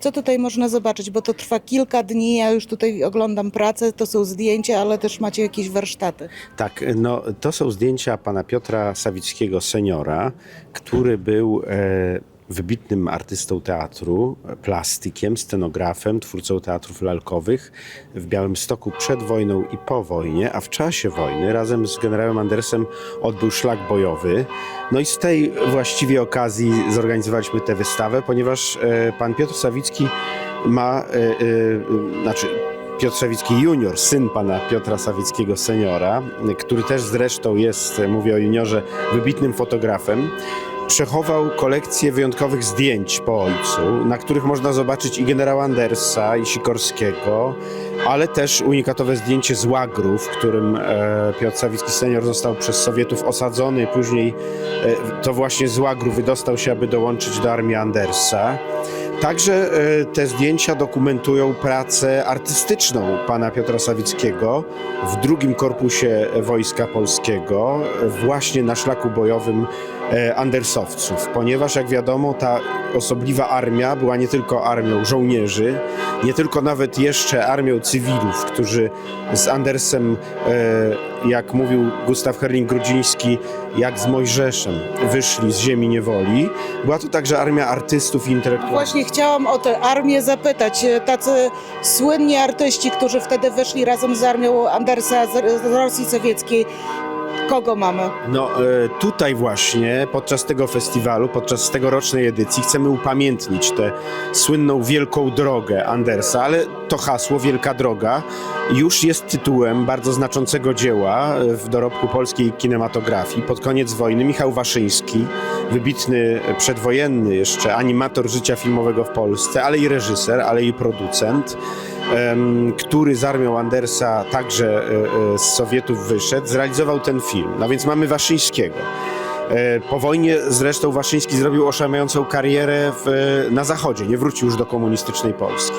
Co tutaj można zobaczyć? Bo to trwa kilka dni, ja już tutaj oglądam pracę, to są zdjęcia, ale też macie jakieś warsztaty. Tak, no to są zdjęcia pana Piotra Sawickiego seniora, który był e, wybitnym artystą teatru, plastykiem, scenografem, twórcą teatrów lalkowych w Białymstoku przed wojną i po wojnie, a w czasie wojny razem z generałem Andersem odbył szlak bojowy. No i z tej właściwie okazji zorganizowaliśmy tę wystawę, ponieważ e, pan Piotr Sawicki ma, e, e, znaczy Piotr Sawicki junior, syn pana Piotra Sawickiego seniora, który też zresztą jest, mówię o juniorze, wybitnym fotografem, przechował kolekcję wyjątkowych zdjęć po ojcu, na których można zobaczyć i generała Andersa, i Sikorskiego, ale też unikatowe zdjęcie z łagru, w którym e, Piotr Sawicki senior został przez Sowietów osadzony, później e, to właśnie z łagru wydostał się, aby dołączyć do armii Andersa. Także e, te zdjęcia dokumentują pracę artystyczną pana Piotra Sawickiego w drugim korpusie Wojska Polskiego, właśnie na szlaku bojowym Andersowców, ponieważ jak wiadomo ta osobliwa armia była nie tylko armią żołnierzy, nie tylko nawet jeszcze armią cywilów, którzy z Andersem, e, jak mówił Gustaw Herling-Grudziński, jak z Mojżeszem wyszli z ziemi niewoli, była to także armia artystów i intelektualistów. Właśnie chciałam o tę armię zapytać. Tacy słynni artyści, którzy wtedy wyszli razem z armią Andersa z Rosji Sowieckiej. Kogo mamy? No e, tutaj właśnie podczas tego festiwalu, podczas tegorocznej edycji chcemy upamiętnić tę słynną Wielką Drogę Andersa, ale to hasło Wielka Droga już jest tytułem bardzo znaczącego dzieła e, w dorobku polskiej kinematografii. Pod koniec wojny Michał Waszyński, wybitny przedwojenny jeszcze animator życia filmowego w Polsce, ale i reżyser, ale i producent, który z armią Andersa także e, e, z Sowietów wyszedł, zrealizował ten film. No więc mamy Waszyńskiego. E, Po wojnie zresztą Waszyński zrobił oszałamiającą karierę w, na Zachodzie, nie wrócił już do komunistycznej Polski.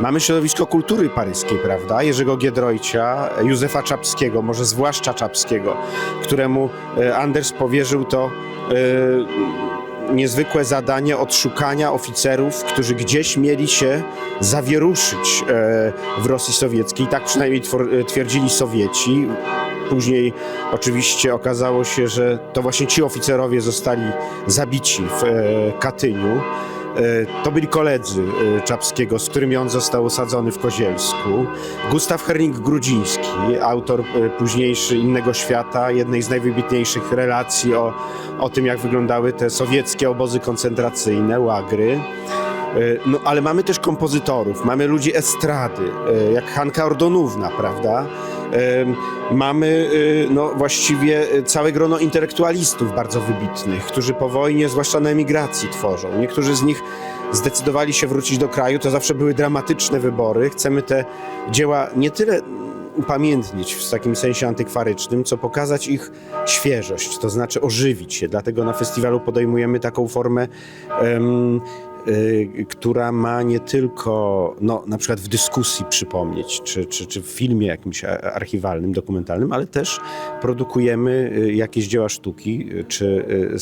Mamy środowisko kultury paryskiej, prawda? Jerzego Giedroycia, Józefa Czapskiego, może zwłaszcza Czapskiego, któremu Anders powierzył to e, niezwykłe zadanie odszukania oficerów, którzy gdzieś mieli się zawieruszyć e, w Rosji Sowieckiej. Tak przynajmniej e, twierdzili Sowieci. Później oczywiście okazało się, że to właśnie ci oficerowie zostali zabici w e, Katyniu. E, To byli koledzy e, Czapskiego, z którymi on został osadzony w Kozielsku. Gustaw Herling-Grudziński, autor e, późniejszy Innego Świata, jednej z najwybitniejszych relacji o, o tym, jak wyglądały te sowieckie obozy koncentracyjne, łagry. E, No, ale mamy też kompozytorów, mamy ludzi estrady, e, jak Hanka Ordonówna, prawda? Em, Mamy e, no, właściwie e, całe grono intelektualistów bardzo wybitnych, którzy po wojnie, zwłaszcza na emigracji, tworzą. Niektórzy z nich zdecydowali się wrócić do kraju. To zawsze były dramatyczne wybory. Chcemy te dzieła nie tyle upamiętnić w takim sensie antykwarycznym, co pokazać ich świeżość, to znaczy ożywić się. Dlatego na festiwalu podejmujemy taką formę y, która ma nie tylko no, na przykład w dyskusji przypomnieć, czy, czy, czy w filmie jakimś archiwalnym, dokumentalnym, ale też produkujemy y, jakieś dzieła sztuki, y, czy y,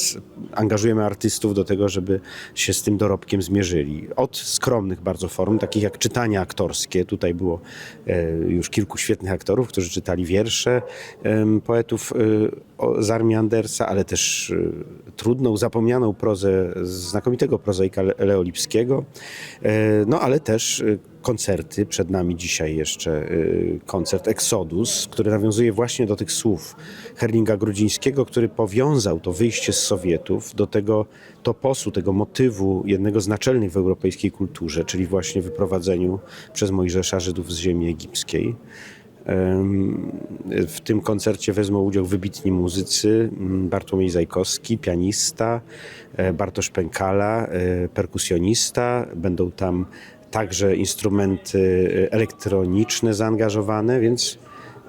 angażujemy artystów do tego, żeby się z tym dorobkiem zmierzyli. Od skromnych bardzo form, takich jak czytania aktorskie, tutaj było już kilku świetnych aktorów, którzy czytali wiersze poetów y, z armii Andersa, ale też y, trudną, zapomnianą prozę znakomitego prozaika Le- Leo Lipskiego, E, no ale też y, koncerty, przed nami dzisiaj jeszcze y, koncert Exodus, który nawiązuje właśnie do tych słów Herlinga Grudzińskiego, który powiązał to wyjście z Sowietów do tego toposu, tego motywu jednego z naczelnych w europejskiej kulturze, czyli właśnie wyprowadzeniu przez Mojżesza Żydów z ziemi egipskiej. W tym koncercie wezmą udział wybitni muzycy, m, Bartłomiej Zajkowski, pianista, e, Bartosz Pękala, e, perkusjonista. Będą tam także instrumenty e, elektroniczne zaangażowane, więc,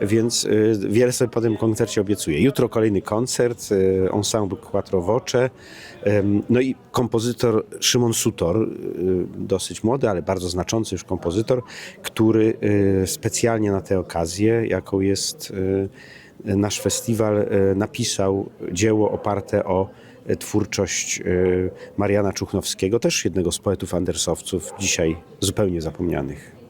więc e, wiele sobie po tym koncercie obiecuję. Jutro kolejny koncert, e, ensemble Quattro Voce, no i kompozytor Szymon Sutor, e, dosyć młody, ale bardzo znaczący już kompozytor, który specjalnie na tę okazję, jaką jest nasz festiwal, napisał dzieło oparte o twórczość Mariana Czuchnowskiego, też jednego z poetów andersowców, dzisiaj zupełnie zapomnianych.